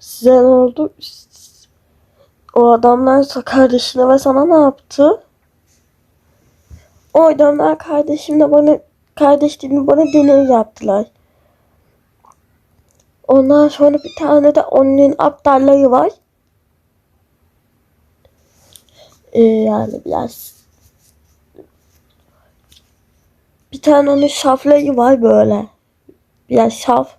Size ne oldu? O adamlar kardeşine ve sana ne yaptı? O adamlar kardeşimle bana kardeşliğimi bana deney yaptılar. Ondan sonra bir tane de onun aptalları var. Ee, yani biraz bir tane onun şafları var böyle. Biraz şaf.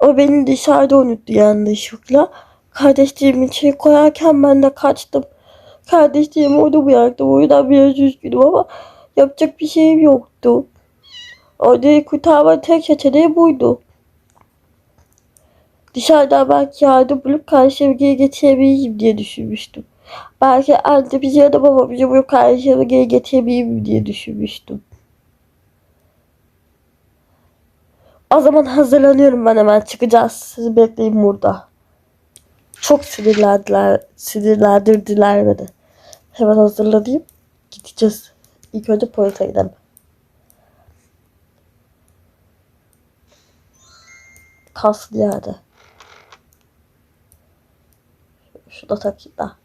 O beni dışarıda unuttu yanlışlıkla. Kardeşliğimi içeri koyarken ben de kaçtım. Kardeşliğimi orada bıraktım. O yüzden biraz üzgünüm ama yapacak bir şeyim yoktu. Orada kurtarma tek seçeneği buydu. Dışarıdan belki yardım bulup karşıma geri getirebileyim diye düşünmüştüm. Belki anne bizi ya da baba bizi bulup karşıma geri getirebileyim diye düşünmüştüm. O zaman hazırlanıyorum ben hemen çıkacağız. Sizi bekleyin burada. Çok sinirlendiler, sinirlendirdiler beni. Hemen hazırlanayım. Gideceğiz. İlk önce polise gidelim. Kalsın yani. Şunu da takayım da.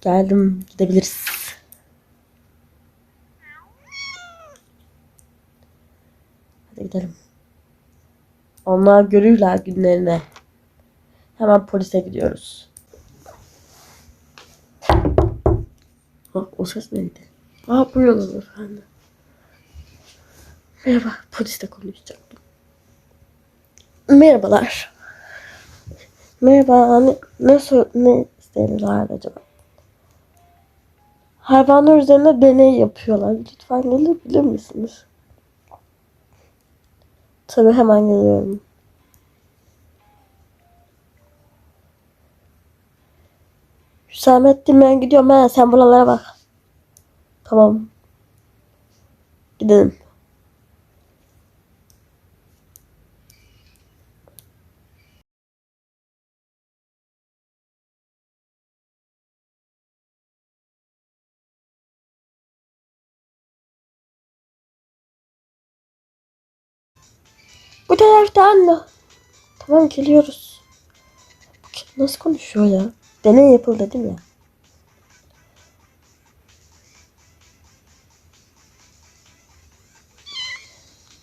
Geldim. Gidebiliriz. Hadi gidelim. Onlar görürler günlerine. Hemen polise gidiyoruz. Ha, o ses neydi? Aa buyurun efendim. Merhaba, poliste konuşacaktım. Merhabalar. Merhaba, ne, ne, ne vardı acaba? Hayvanlar üzerinde deney yapıyorlar. Lütfen gelebilir misiniz? Tabii hemen geliyorum. Hüsamettin ben gidiyorum ha sen buralara bak. Tamam. Gidelim. Bu taraftan da. Tamam geliyoruz. Nasıl konuşuyor ya? Deney yapıldı dedim ya.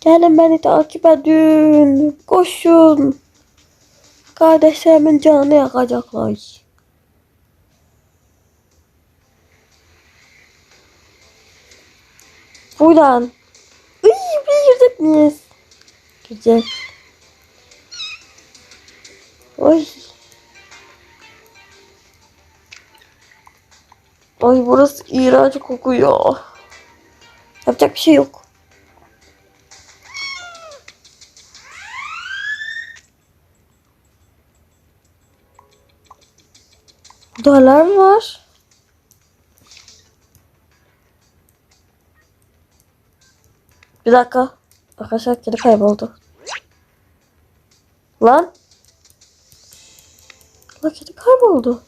Gelin beni takip edin. Koşun. Kardeşlerimin canını yakacaklar. Buradan. Iy, bir girdik miyiz? Güzel. Oy. Ay burası iğrenç kokuyor. Yapacak bir şey yok. Burada alarm var. Bir dakika. Arkadaşlar kedi kayboldu. Lan. Lan kedi kayboldu.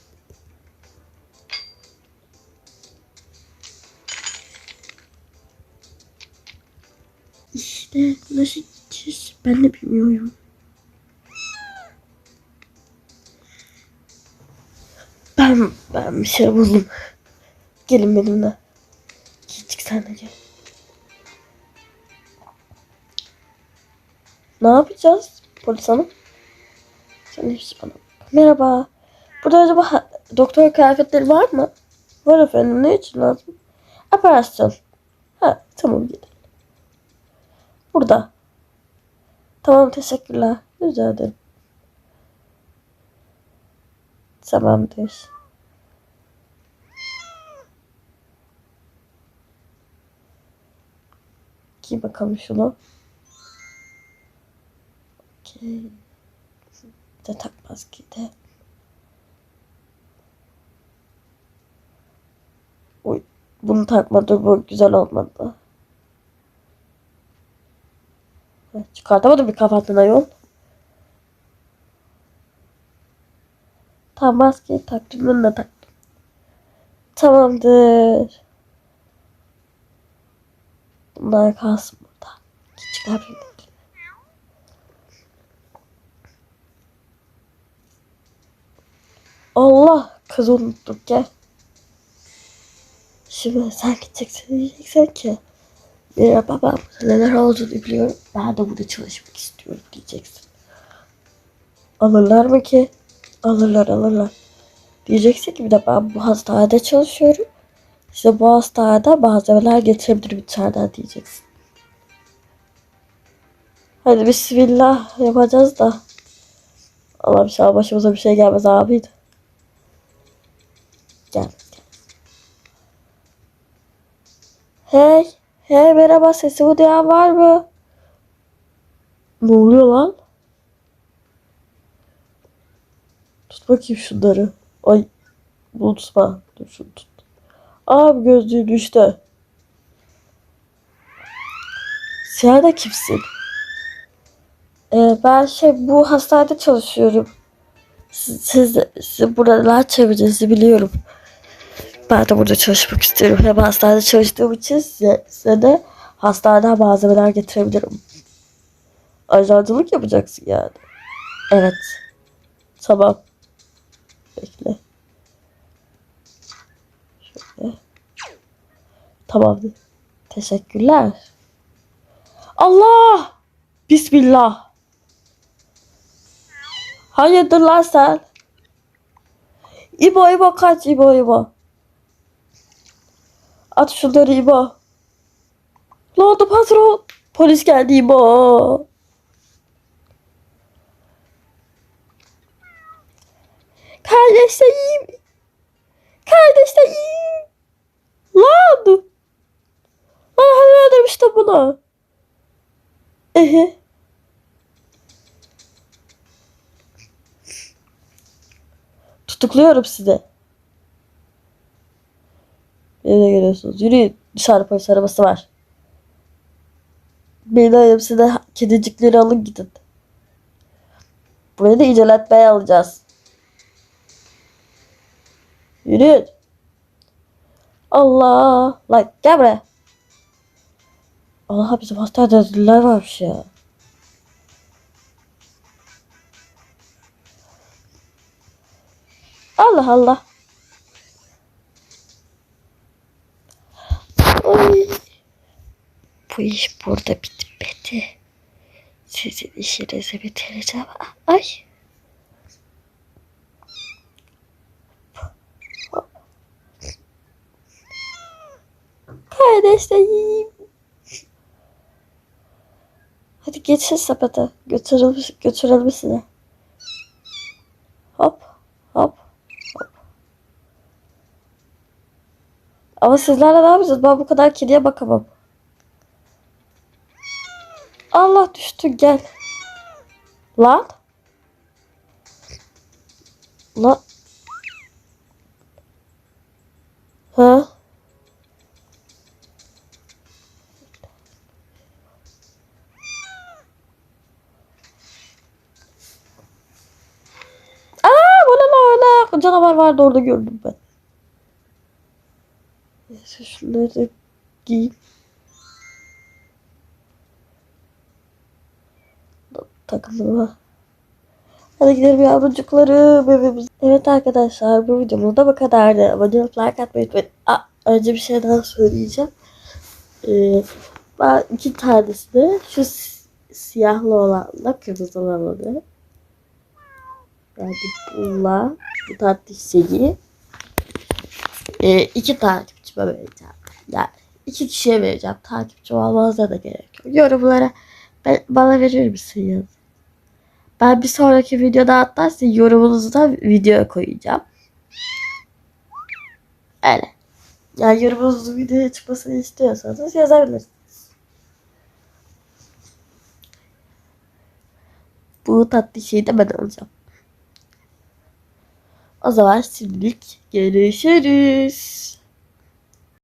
İşte nasıl gideceğiz ben de bilmiyorum. Ben, ben bir şey buldum. Gelin benimle. Çık sen de gel. Ne yapacağız polis hanım? Sen hiç bana bak. Merhaba. Burada acaba doktor kıyafetleri var mı? Var efendim. Ne için lazım? Operasyon. Ha tamam gidelim. Burada. Tamam teşekkürler. Rica ederim. Tamamdır. Giy bakalım şunu. Bir de tak maskeyi de. Uy, bunu takmadı bu güzel olmadı. Çıkartamadım bir kafatına yol. Tamam maskeyi taktım bunu da taktım. Tamamdır. Bunlar kalsın burada. Çıkabilir. Allah kız unuttuk ya. Şimdi sen gideceksin diyeceksin ki. Merhaba ben neler olduğunu biliyorum. Ben de burada çalışmak istiyorum diyeceksin. Alırlar mı ki? Alırlar alırlar. Diyeceksin ki bir de ben bu hastanede çalışıyorum. Size bu hastanede malzemeler getirebilirim içeriden diyeceksin. Hadi bismillah yapacağız da. Allah şey başımıza bir şey gelmez abiydi. Gel. Hey. Hey merhaba sesimi duyan var mı? Ne oluyor lan? Tut bakayım şunları. Ay. Bunu tutma. Dur şunu tut. Abi gözlüğü düştü. Sen de kimsin? Ee, ben şey bu hastanede çalışıyorum. Siz, siz, siz buralar çevireceğinizi biliyorum. Ben de burada çalışmak istiyorum. Hem hastanede çalıştığım için size, size de hastaneden malzemeler getirebilirim. Ajancılık yapacaksın yani. Evet. Tamam. Bekle. Şöyle. Tamam. Teşekkürler. Allah! Bismillah. Hayırdır lan sen? İbo İbo kaç İbo İbo. At şunları İbo. Ne oldu patron? Polis geldi İbo. Kardeşlerim. Kardeşlerim. Lan. Lan hani ödemiştim bunu. Ehe. Tutukluyorum sizi. Nereye geliyorsunuz? Yürüyün. Dışarı polis arabası var. Beni hepsi de kedicikleri alın gidin. Burayı da inceletmeye alacağız. Yürüyün. Allah. Lan gel buraya. Allah bizim hastanede ödüller varmış ya. Allah Allah. Ay. Bu iş burada bitmedi. Sizin işinizi bitireceğim. Ay. Kardeşlerim. Hadi geçin sepete. Götürelim, götürelim sizi. Hop. Hop. Hop. Ama sizlerle ne yapacağız? Ben bu kadar kediye bakamam. Allah düştü gel. Lan. Lan. Ha? Canavar vardı orada gördüm ben. Neyse şunları giyeyim. Takılıma. Hadi gidelim yavrucukları bebeğimiz. Evet arkadaşlar bu videomuz da bu kadardı. Abone olup like atmayı unutmayın. Aa, önce bir şey daha söyleyeceğim. Ee, ben iki tanesini şu si- siyahlı olanla kırmızı olanı. Yani bununla bu tatlı şeyi ee, iki takipçime vereceğim. Yani iki kişiye vereceğim. Takipçi olmanıza da gerek yok. Yorumlara ben, bana verir misin yaz? Ben bir sonraki videoda hatta sizin yorumunuzu da videoya koyacağım. Öyle. Yani yorumunuzun videoya çıkmasını istiyorsanız yazabilirsiniz. Bu tatlı şeyi de ben alacağım. O zaman şimdilik görüşürüz.